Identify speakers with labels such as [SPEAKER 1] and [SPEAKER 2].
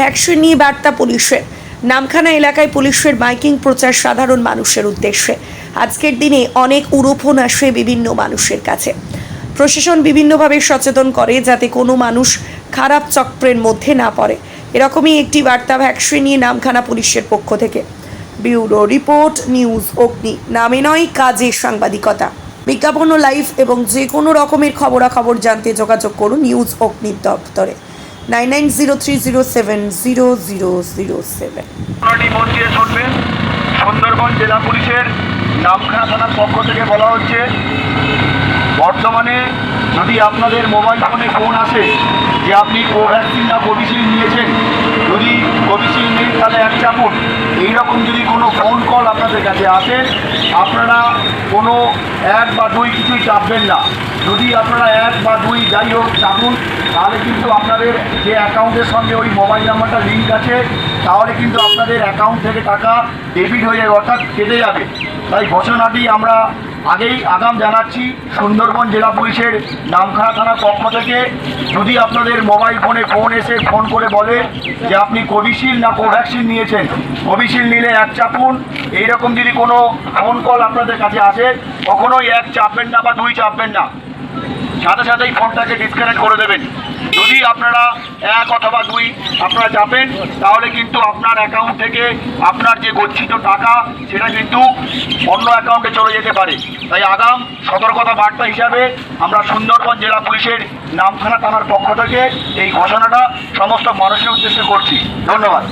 [SPEAKER 1] Vaccine নিয়ে বার্তা পুলিশের নামখানা এলাকায় পুলিশের মাইকিং প্রচার সাধারণ মানুষের উদ্দেশ্যে। আজকের দিনে অনেক উড়োফোন আসে বিভিন্ন মানুষের কাছে। প্রশাসন বিভিন্নভাবে সচেতন করে যাতে কোনো মানুষ খারাপ চক্রের মধ্যে না পড়ে। এরকমই একটি বার্তা ভ্যাকসিন নিয়ে নামখানা পুলিশের পক্ষ থেকে। ব্যুরো রিপোর্ট, নিউজ অগ্নি। নামে নয়, কাজে সাংবাদিকতা। বিজ্ঞাপন ও লাইভ এবং যে কোনো রকমের খবরাখবর জানতে যোগাযোগ করুন নিউজ অগ্নি দপ্তরে। Nine nine zero three zero seven zero zero zero seven.
[SPEAKER 2] Sundarban জেলা পুলিশের নামখানা থানার পক্ষ থেকে বলা হচ্ছে, বর্তমানে যদি আপনাদের মোবাইল ফোনে ফোন আসে যে আপনি কোভ্যাক্সিন না কোভিশিল্ড নিয়েছেন যদি কোভিশিল্ড নেই তাহলে এক চাপুন এইরকম যদি কোনো ফোন কল আপনাদের কাছে আসে, আপনারা কোনো এক বা দুই কিছুই চাপবেন না। যদি আপনারা এক বা দুই যাই হোক চাপুন, তাহলে কিন্তু আপনাদের যে অ্যাকাউন্টের সঙ্গে ওই মোবাইল নাম্বারটা লিঙ্ক আছে, তাহলে কিন্তু আপনাদের অ্যাকাউন্ট থেকে টাকা ডেবিট হয়ে যাবে, অর্থাৎ কেটে যাবে। তাই ঘোষণাটি আমরা আগেই আগাম জানাচ্ছি। সুন্দরবন জেলা পুলিশের নামখানা থানার পক্ষ থেকে। যদি আপনাদের মোবাইল ফোনে ফোন এসে ফোন করে বলে যে আপনি কোভিশিল্ড না কোভ্যাক্সিন নিয়েছেন, কোভিশিল্ড নিলে এক চাপুন। এইরকম যদি কোনো ফোন কল আপনাদের কাছে আসে, কখনোই এক চাপবেন না বা দুই চাপবেন না। সাথে সাথেই ফোনটাকে ডিসকানেক্ট করে দেবেন। যদি আপনারা এক অথবা দুই আপনারা যাবেন তাহলে কিন্তু আপনার অ্যাকাউন্ট থেকে আপনার যে গচ্ছিত টাকা, সেটা কিন্তু অন্য অ্যাকাউন্টে চলে যেতে পারে। তাই আগাম সতর্কতা বার্তা হিসাবে আমরা সুন্দরবন জেলা পুলিশের নামখানা থানার পক্ষ থেকে এই ঘোষণাটা সমস্ত মানুষের উদ্দেশ্যে করছি। ধন্যবাদ।